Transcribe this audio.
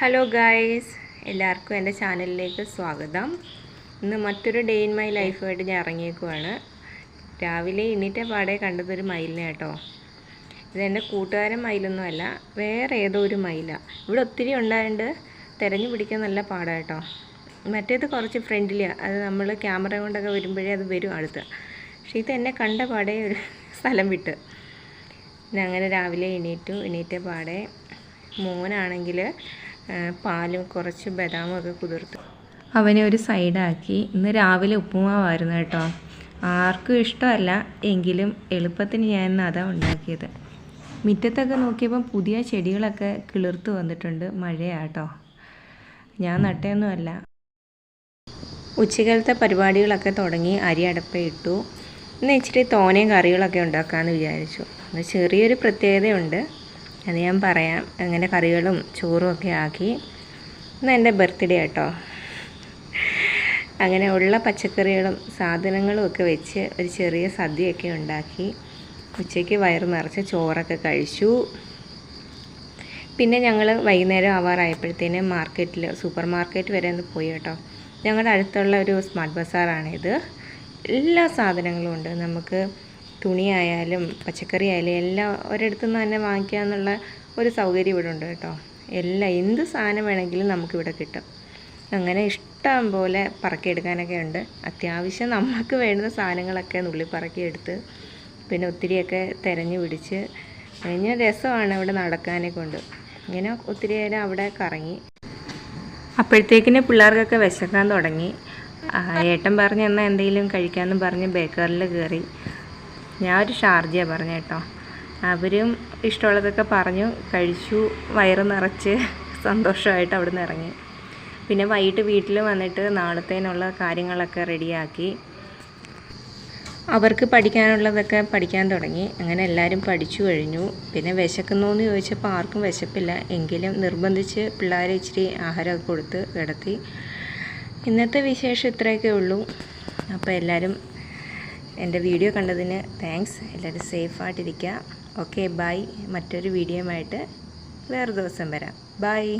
Hello guys എല്ലാവർക്കും എന്റെ ചാനലിലേക്ക് സ്വാഗതം. ഇന്ന് മറ്റൊരു ഡേ ഇൻ മൈ ലൈഫുമായിട്ട് ഞാൻ ഇറങ്ങിയേക്കുവാണ്. രാവിലെ എണീറ്റ പാടെ കണ്ടതൊരു മയിലിനെ കേട്ടോ. ഇതെന്റെ കൂട്ടുകാരൻ മയിലൊന്നുമല്ല വേറെ ഏതോ ഒരു മയിലാണ് ഇവിടെ ഒത്തിരി ഉണ്ടായതുകൊണ്ട് തിരഞ്ഞു പിടിക്കാൻ നല്ല പാടാണ് കേട്ടോ. മറ്റേത് കുറച്ച് ഫ്രണ്ട്ലിയാണ് അത് നമ്മൾ ക്യാമറ കൊണ്ടൊക്കെ വരുമ്പോഴേ അത് വരും അടുത്ത്. പക്ഷേ ഇത് എന്നെ കണ്ട പാടെ ഒരു സ്ഥലം വിട്ട്. ഞാൻ അങ്ങനെ രാവിലെ എണീറ്റു. എണീറ്റ പാടെ മോനാണെങ്കിൽ പാലും കുറച്ച് ബദാമൊക്കെ കുതിർത്തു. അവനെ ഒരു സൈഡാക്കി. ഇന്ന് രാവിലെ ഉപ്പുമാവായിരുന്നു കേട്ടോ. ആർക്കും ഇഷ്ടമല്ല എങ്കിലും എളുപ്പത്തിന് ഞാൻ ഇന്ന് അതാ ഉണ്ടാക്കിയത്. മുറ്റത്തൊക്കെ നോക്കിയപ്പം പുതിയ ചെടികളൊക്കെ കിളിർത്ത് വന്നിട്ടുണ്ട്. മഴയാട്ടോ. ഞാൻ നട്ടയൊന്നുമല്ല. ഉച്ചകാലത്തെ പരിപാടികളൊക്കെ തുടങ്ങി അരി അടപ്പയിട്ടു ഇന്ന് ഇച്ചിരി തോനയും കറികളൊക്കെ ഉണ്ടാക്കാമെന്ന് വിചാരിച്ചു. അത് ചെറിയൊരു പ്രത്യേകതയുണ്ട്. അത് ഞാൻ പറയാം. അങ്ങനെ കറികളും ചോറും ഒക്കെ ആക്കി. ഇന്ന് എന്റെ ബർത്ത്ഡേ കേട്ടോ അങ്ങനെ ഉള്ള പച്ചക്കറികളും സാധനങ്ങളും ഒക്കെ വെച്ച് ഒരു ചെറിയ സദ്യയൊക്കെ ഉണ്ടാക്കി. ഉച്ചയ്ക്ക് വയറ് നിറച്ച് ചോറൊക്കെ കഴിച്ചു. പിന്നെ ഞങ്ങൾ വൈകുന്നേരം ആവാറായപ്പോഴത്തേന് മാർക്കറ്റിൽ സൂപ്പർ മാർക്കറ്റ് വരെ ഒന്ന് പോയി കേട്ടോ. ഞങ്ങളുടെ അടുത്തുള്ള ഒരു സ്മാർട്ട് ബസാറാണിത്. എല്ലാ സാധനങ്ങളും ഉണ്ട്. നമുക്ക് തുണിയായാലും പച്ചക്കറി ആയാലും എല്ലാം ഒരിടത്തു നിന്ന് തന്നെ വാങ്ങിക്കുക എന്നുള്ള ഒരു സൗകര്യം ഇവിടെ ഉണ്ട് കേട്ടോ. എല്ലാം എന്ത് സാധനം വേണമെങ്കിലും നമുക്കിവിടെ കിട്ടും. അങ്ങനെ ഇഷ്ടം പോലെ പറക്കിയെടുക്കാനൊക്കെ ഉണ്ട്. അത്യാവശ്യം നമുക്ക് വേണ്ടുന്ന സാധനങ്ങളൊക്കെ നുള്ളി പറക്കിയെടുത്ത് പിന്നെ ഒത്തിരിയൊക്കെ തിരഞ്ഞു പിടിച്ച് കഴിഞ്ഞ രസമാണ് അവിടെ നടക്കാനേ കൊണ്ട്. ഇങ്ങനെ ഒത്തിരി നേരം അവിടെ കറങ്ങി. അപ്പോഴത്തേക്കിന് പിള്ളേർക്കൊക്കെ വിശക്കാൻ തുടങ്ങി. ഏട്ടൻ പറഞ്ഞ് എന്നാൽ എന്തെങ്കിലും കഴിക്കാമെന്ന് പറഞ്ഞ് ബേക്കറിൽ കയറി. ഞാൻ ഒരു ഷാർജ പറഞ്ഞു കേട്ടോ. അവരും ഇഷ്ടമുള്ളതൊക്കെ പറഞ്ഞു കഴിച്ചു വയറ് നിറച്ച് സന്തോഷമായിട്ട് അവിടെ നിന്ന് ഇറങ്ങി. പിന്നെ വൈകിട്ട് വീട്ടിൽ വന്നിട്ട് നാളത്തേനുള്ള കാര്യങ്ങളൊക്കെ റെഡിയാക്കി. അവർക്ക് പഠിക്കാനുള്ളതൊക്കെ പഠിക്കാൻ തുടങ്ങി. അങ്ങനെ എല്ലാവരും പഠിച്ചു കഴിഞ്ഞു. പിന്നെ വിശക്കുന്നു എന്ന് ചോദിച്ചപ്പോൾ ആർക്കും വിശപ്പില്ല. എങ്കിലും നിർബന്ധിച്ച് പിള്ളേരെ ഇച്ചിരി ആഹാരമൊക്കെ കൊടുത്ത് കിടത്തി. ഇന്നത്തെ വിശേഷം ഇത്രയൊക്കെ ഉള്ളൂ. അപ്പോൾ എല്ലാവരും എന്റെ വീഡിയോ കണ്ടതിന് താങ്ക്സ്. എല്ലാവരും സേഫായിട്ടിരിക്കുക. Okay bye. മറ്റൊരു വീഡിയോയുമായിട്ട് വേറെ ദിവസം വരാം. ബൈ.